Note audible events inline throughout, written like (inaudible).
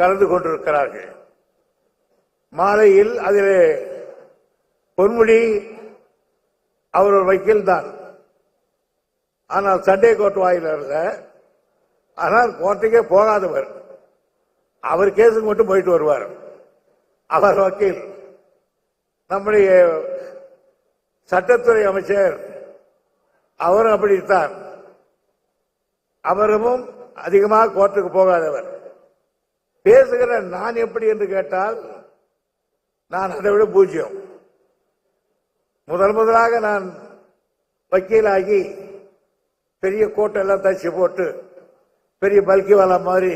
கலந்து கொண்டிருக்கிறார்கள். மாலையில் அதில் பொன்முடி அவர் ஒரு வக்கீல் தான் ஆனால் சண்டே கோர்ட் வாயில இருந்த ஆனால் கோர்ட்டுக்கே போகாதவர். அவர் கேஸுக்கு மட்டும் போயிட்டு வருவார். அவர் வக்கீல். நம்முடைய சட்டத்துறை அமைச்சர் அவரும் அப்படித்தான். அவரும் அதிகமாக கோர்ட்டுக்கு போகாதவர். பேசுகிற நான் எப்படி என்று கேட்டால் நான் அதை விட பூஜ்யம் முதல் முதலாக நான் வக்கீலாகி பெரிய கோட்டெல்லாம் தச்சு போட்டு பெரிய பல்கி வாலா மாதிரி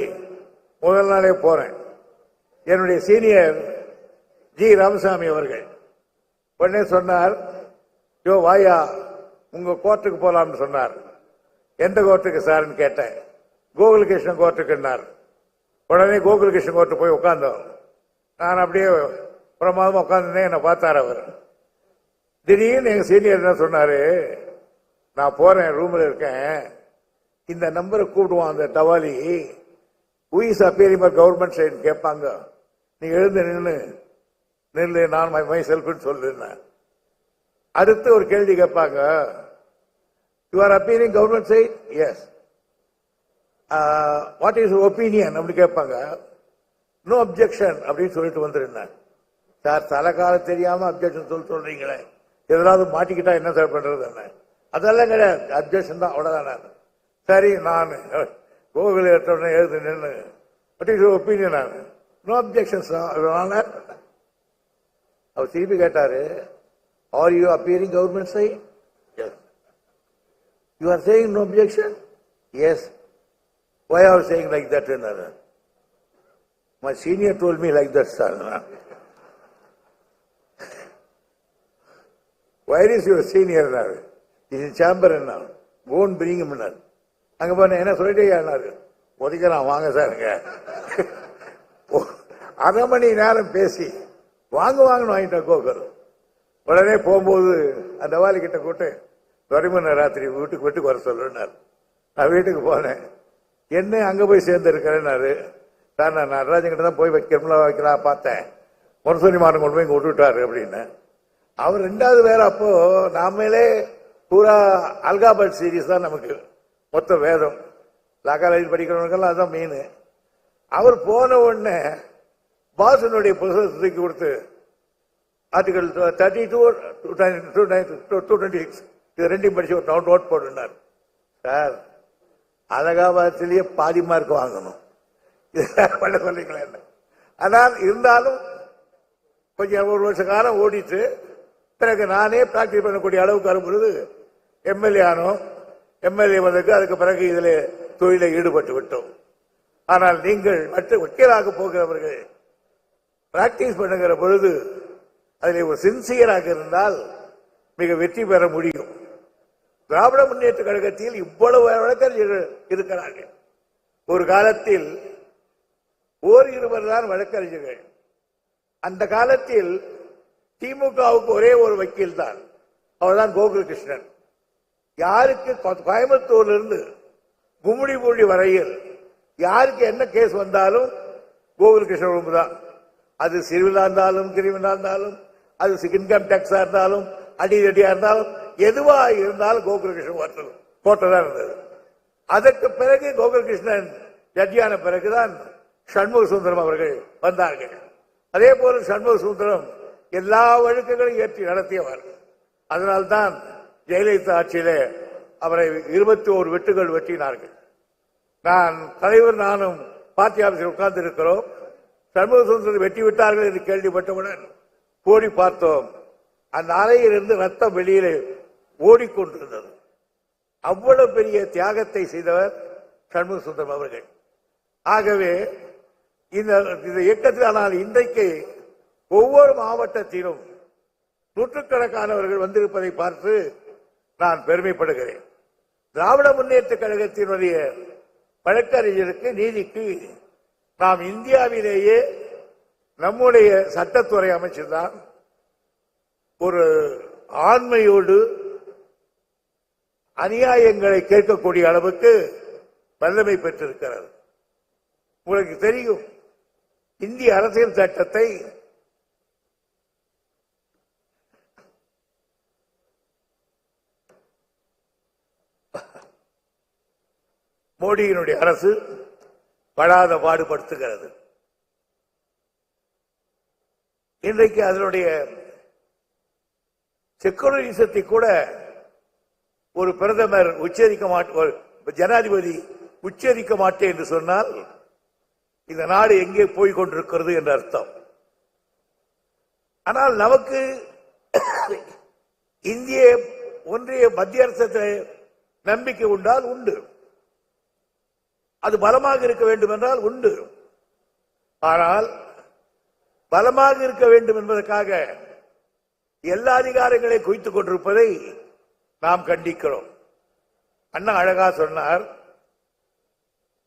முதல் நாளே போறேன். என்னுடைய சீனியர் ஜி ராமசாமி அவர்கள் உடனே சொன்னார் யோ வாயா உங்க கோர்ட்டுக்கு போலாம்னு சொன்னார். எந்த கோர்ட்டுக்கு சார்னு கேட்டேன். கோகுலகிருஷ்ணன் கோர்ட்டுக்குன்னார் உடனே கோகுலகிருஷ்ணன் கோர்ட்டு போய் உட்காந்தோம் நான் அப்படியே பிரமாதமாக உட்காந்துருந்தேன் என்னை பார்த்தார் அவர். திடீர்னு எங்கள் சீனியர் என்ன சொன்னாரு? நான் போறேன் ரூமில் இருக்கேன். இந்த நம்பரை கூப்பிடுவான் அந்த டவாலி. உயிஸ் அப்பேரிமா கவர்மெண்ட் சைடு கேட்பாங்க. நீ எழுந்து நின்று நில்லு நான் மை மை செல்ஃப்னு சொல்லுன்னு. அடுத்து ஒரு கேள்வி கேட்பாங்க. You are appearing government side yes what is opinion அப்படி கேட்பாங்க. நோ அப்ஜெக்ஷன் அப்படின்னு சொல்லிட்டு வந்துருந்தேன். சார் தலைக்கால தெரியாம அப்ஜெக்ஷன் சொல்லி சொல்றீங்களே. எதாவது மாட்டிக்கிட்டா என்ன சார் பண்றது என்ன அதெல்லாம் கிடையாது. அப்ஜெக்ஷன் தான். அவ்வளவுதான் நான். சரி நான் கோவில் உடனே எழுது நின்று வாட் இஸ் ஒப்பீனியன் நான்? நோ அப்ஜெக்ஷன்ஸ் அவர் திருப்பி கேட்டாரு are you appearing government side yes you are saying no objection yes why My senior like me like senior sir. (laughs) Me like your sir now? He's in senior இது chamber என்ன bring him now. அங்க போன என்ன சொல்லிட்டே ஆனாரு ஒதுக்கலாம் வாங்க சாருங்க (laughs) அரை மணி நேரம் பேசி வாங்க வாங்கன்னு வாங்கிட்டேன் கோகர் உடனே போகும்போது அந்த வாலி கிட்ட கூட்டு துறைமண ராத்திரி வீட்டுக்கு வீட்டுக்கு வர சொல்லுனார் நான் வீட்டுக்கு போனேன். என்ன அங்கே போய் சேர்ந்துருக்கிறேன்னாரு. சார் நான் நடராஜங்கிட்ட தான் போய் வைக்கிறோம்ல வைக்கலாம் பார்த்தேன். முரசொலி மாறன் கொண்டு போய் இங்க விட்டுட்டாரு அப்படின்னு. அவர் ரெண்டாவது வேற அப்போ நாமளே பூரா அல்காபட் சீரீஸ் தான் நமக்கு. மொத்த வேதம். லா காலேஜ் படிக்கிறவங்களுக்கெல்லாம் அதுதான் மெயின் அவர் போன உடனே பாசனுடைய புத்தகத்தை தூக்கி கொடுத்து article thirty two two two twenty six இது ரெண்டையும் படிச்சு ஒரு நோட் நோட் போட்டுனார் சார் அலகாபாத்திலேயே பாதி மார்க் வாங்கணும். (laughs) பண்ண சொல்லிங்களேன் ஆனால் இருந்தாலும் கொஞ்சம் ஒரு வருஷ காலம் ஓடிட்டு பிறகு நானே பிராக்டிஸ் பண்ணக்கூடிய அளவுக்கு வரும்பொழுது எம்எல்ஏ ஆனோம். எம்எல்ஏ வந்ததுக்கு அதுக்கு பிறகு இதில் தொழிலை ஈடுபட்டு விட்டோம். ஆனால் நீங்கள் மற்ற வக்கீலாக போகிறவர்கள் பிராக்டிஸ் பண்ணுகிற பொழுது அதில் ஒரு சின்சியராக இருந்தால் மிக வெற்றி பெற முடியும். திராவிட முன்னேற்ற கழகத்தில் இவ்வளவு வழக்கறிஞர்கள் இருக்கிறார்கள். ஒரு காலத்தில் ஓர் இருவர் தான் வழக்கறிஞர்கள். அந்த காலத்தில் திமுகவுக்கு ஒரே ஒரு வக்கீல் தான் அவர்தான் கோகுலகிருஷ்ணன். யாருக்கு கோயம்புத்தூர்லேருந்து கோயம்புத்தூர்ல இருந்து வரையில் யாருக்கு என்ன கேஸ் வந்தாலும் கோகுலகிருஷ்ணன் ரூம் தான் அது சிறுவிழா இருந்தாலும் கிரிமினா இருந்தாலும் அது இன்கம் டேக்ஸா இருந்தாலும் அடி அடியா இருந்தாலும் எதுவா இருந்தாலும் கோகுலகிருஷ்ணன் கோர்ட்டில் கோர்ட்டில் தான் இருந்தது. அதற்கு பிறகு கோகுலகிருஷ்ணன் ஜட்ஜியான பிறகுதான் சண்முக சுந்தரம் அவர்கள் வந்தார்கள். அதே போல சண்முக சுந்தரம் எல்லா வழக்குகளையும் ஏற்றி நடத்தியவர். அதனால்தான் ஜெயலலிதா ஆட்சியிலே அவரை இருபத்தி ஓரு வெட்டுகள் வெட்டினார்கள். நான் தலைவர் நானும் பார்ட்டி ஆபீஸில் உட்கார்ந்து இருக்கிறோம் சண்முக சுந்தரம் வெட்டி விட்டார்கள் என்று கேள்விப்பட்டவுடன் ஓடி பார்த்தோம். அந்த அறையிலிருந்து ரத்தம் வெளியிலே ஓடிக்கொண்டிருந்தது. அவ்வளவு பெரிய தியாகத்தை செய்தவர் சண்முக சுந்தரம் அவர்கள். ஆகவே இந்த இந்த இயக்கத்தில் ஆனால் இன்றைக்கு ஒவ்வொரு மாவட்டத்திலும் நூற்றுக்கணக்கானவர்கள் வந்திருப்பதை பார்த்து நான் பெருமைப்படுகிறேன். திராவிட முன்னேற்ற கழகத்தினுடைய வழக்கறிஞருக்கு நீதிக்கு நாம் இந்தியாவிலேயே நம்முடைய சட்டத்துறை அமைச்சர்தான் ஒரு ஆண்மையோடு அநியாயங்களை கேட்கக்கூடிய அளவுக்கு வல்லமை பெற்றிருக்கிறது. உங்களுக்கு தெரியும் இந்திய அரசியல் சட்டத்தை மோடியினுடைய அரசு படாத பாடுபடுத்துகிறது. இன்றைக்கு அதனுடைய செக்குலரிசத்தை கூட ஒரு பிரதமர் உச்சரிக்க மாட்ட ஜனாதிபதி உச்சரிக்க மாட்டேன் என்று சொன்னால் இந்த நாடு எங்கே போய் கொண்டிருக்கிறது என்று அர்த்தம். ஆனால் நமக்கு (coughs) இந்திய ஒன்றிய மத்திய அரசு நம்பிக்கை உண்டால் உண்டு. அது பலமாக இருக்க வேண்டும் என்றால் உண்டு. ஆனால் பலமாக இருக்க வேண்டும் என்பதற்காக எல்லா அதிகாரங்களை குவித்துக் கொண்டிருப்பதை நாம் கண்டிக்கிறோம். அண்ணா அழகா சொன்னார்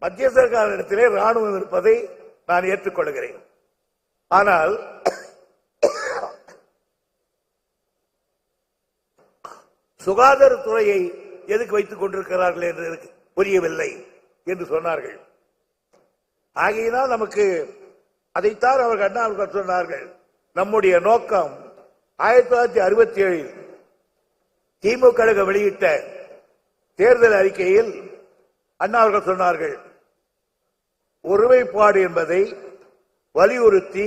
மத்திய சர்க்காரிடத்திலே ராணுவம் இருப்பதை நான் ஏற்றுக்கொள்கிறேன். ஆனால் சுகாதாரத்துறையை எதுக்கு வைத்துக் கொண்டிருக்கிறார்கள் என்று புரியவில்லை என்று சொன்னார்கள். ஆகையினால் நமக்கு அதைத்தான் அவர்கள் அண்ணா அவர்கள் சொன்னார்கள். நம்முடைய நோக்கம் ஆயிரத்தி தொள்ளாயிரத்தி அறுபத்தி ஏழில் திமுக கழகம் வெளியிட்ட தேர்தல் அறிக்கையில் அண்ணா அவர்கள் சொன்னார்கள் ஒருமைப்பாடு என்பதை வலியுறுத்தி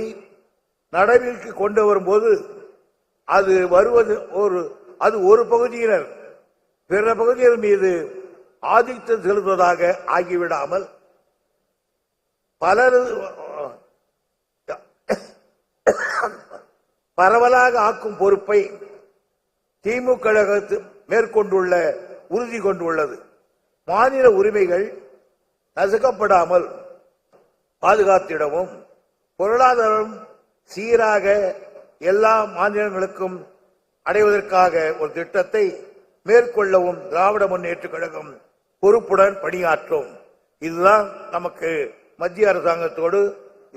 நடைமுறைக்கு கொண்டு வரும்போது அது வருவது ஒரு அது ஒரு பகுதியினர் பிற பகுதியினர் மீது ஆதிக்கம் செலுத்துவதாக ஆகிவிடாமல் பலர் பரவலாக ஆக்கும் பொறுப்பை திமுக கழகத்து மேற்கொண்டுள்ள உறுதி கொண்டுள்ளது. மாநில உரிமைகள் நசுக்கப்படாமல் பாதுகாத்திடவும் பொருளாதாரம் சீராக எல்லா மாநிலங்களுக்கும் அடைவதற்காக ஒரு திட்டத்தை மேற்கொள்ளவும் திராவிட முன்னேற்ற கழகம் பொறுப்புடன் பணியாற்றும். இதுதான் நமக்கு மத்திய அரசாங்கத்தோடு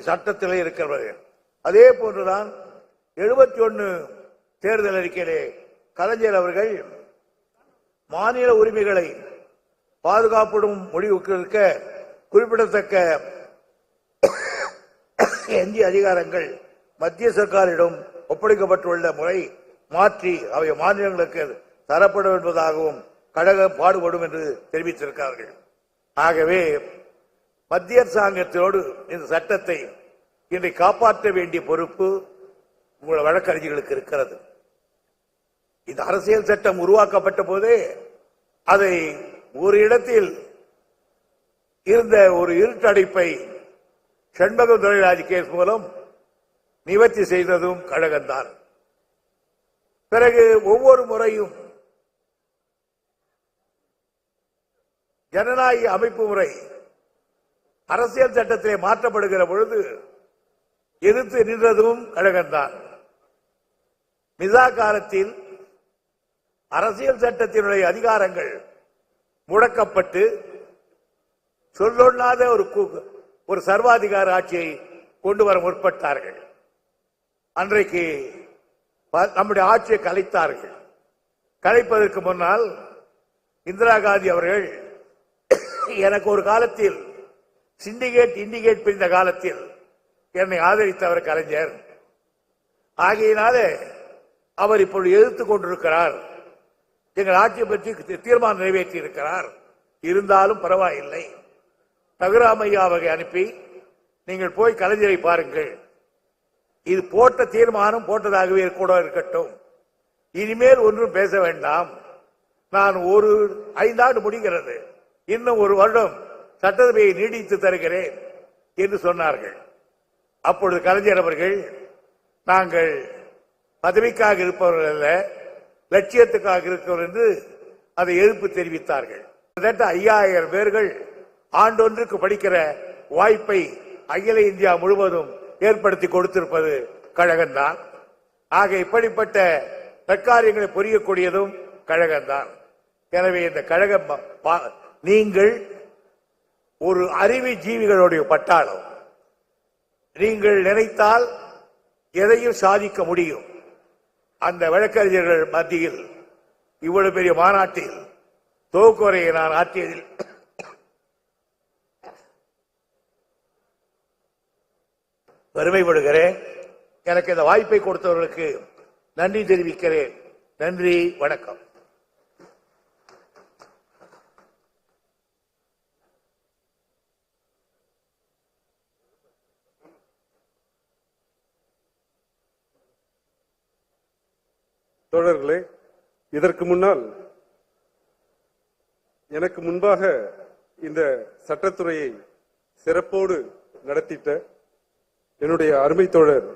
சட்டத்திலே இருக்கிறது. அதே போன்றுதான் எழுபத்தி ஒன்னு தேர்தல் அறிக்கையிலே கலைஞர் அவர்கள் மாநில உரிமைகளை பாதுகாப்பிடும் முடிவுக்கு இருக்க குறிப்பிடத்தக்க எஞ்சிய அதிகாரங்கள் மத்திய சர்க்காரிடம் ஒப்படைக்கப்பட்டுள்ள முறை மாற்றி அவை மாநிலங்களுக்கு தரப்படும் என்பதாகவும் கழகம் பாடுபடும் என்று தெரிவித்திருக்கிறார்கள். ஆகவே மத்திய அரசாங்கத்தோடு இந்த சட்டத்தை இன்றை காப்பாற்ற வேண்டிய பொறுப்பு உங்கள் வழக்கறிஞர்களுக்கு இருக்கிறது. இந்த அரசியல் சட்டம் உருவாக்கப்பட்ட போதே அதை ஒரு இடத்தில் இருந்த ஒரு இருட்டடைப்பை செண்பகம் தொழிலாளி கேஸ் மூலம் நிவர்த்தி செய்ததும் கழகம்தான். பிறகு ஒவ்வொரு முறையும் ஜனநாயக அமைப்பு முறை அரசியல் சட்டத்திலே மாற்றப்படுகிற பொழுது எதிர்த்து நின்றதும் கழகம்தான். மிசா காலத்தில் அரசியல் சட்டத்தினுடைய அதிகாரங்கள் முடக்கப்பட்டு சொல்லொண்ணாத ஒரு கு- ஒரு சர்வாதிகார ஆட்சியை கொண்டு வர முற்பட்டார்கள். அன்றைக்கு நம்முடைய ஆட்சியை கலைத்தார்கள். கலைப்பதற்கு முன்னால் இந்திரா காந்தி அவர்கள் எனக்கு ஒரு காலத்தில் சிண்டிகேட் இண்டிகேட் பிரிந்த காலத்தில் என்னை ஆதரித்தவர் கலைஞர். ஆகையினாலே அவர் இப்பொழுது எதிர்த்து கொண்டிருக்கிறார். எங்கள் ஆட்சியை பற்றி தீர்மானம் நிறைவேற்றி இருக்கிறார் இருந்தாலும் பரவாயில்லை. தகுராமையாவை அனுப்பி நீங்கள் போய் கலைஞரை பாருங்கள். இது போட்ட தீர்மானம் போட்டதாகவே கூட இருக்கட்டும். இனிமேல் ஒன்றும் பேச வேண்டாம். நான் ஒரு ஐந்தாண்டு முடிகிறது. இன்னும் ஒரு வருடம் சட்டசபையை நீடித்து தருகிறேன் என்று சொன்னார்கள். அப்பொழுது கலைஞர் அவர்கள் நாங்கள் பதவிக்காக இருப்பவர்கள் அல்ல. லட்சியத்துக்காக இருக்கிறவர் என்று அதை எதிர்ப்பு தெரிவித்தார்கள். கிட்டத்தட்ட ஐயாயிரம் பேர்கள் ஆண்டொன்றுக்கு படிக்கிற வாய்ப்பை அகில இந்தியா முழுவதும் ஏற்படுத்தி கொடுத்திருப்பது கழகம்தான். ஆக இப்படிப்பட்ட தற்காரியங்களை புரியக்கூடியதும் கழகம்தான். எனவே இந்த கழகம் பா- நீங்கள் ஒரு அறிவு ஜீவிகளுடைய பட்டாளம். நீங்கள் நினைத்தால் எதையும் சாதிக்க முடியும். அந்த வழக்கறிஞர்கள் மத்தியில் இவ்வளவு பெரிய மாநாட்டில் தோக்குறையை நான் ஆற்றியதில் பெருமைப்படுகிறேன் எனக்கு இந்த வாய்ப்பை கொடுத்தவர்களுக்கு நன்றி தெரிவிக்கிறேன். நன்றி வணக்கம். தோழர்களே இதற்கு முன்னால் எனக்கு முன்பாக இந்த சட்டத்துறையை சிறப்போடு நடத்திட்ட என்னுடைய அருமை தோழர்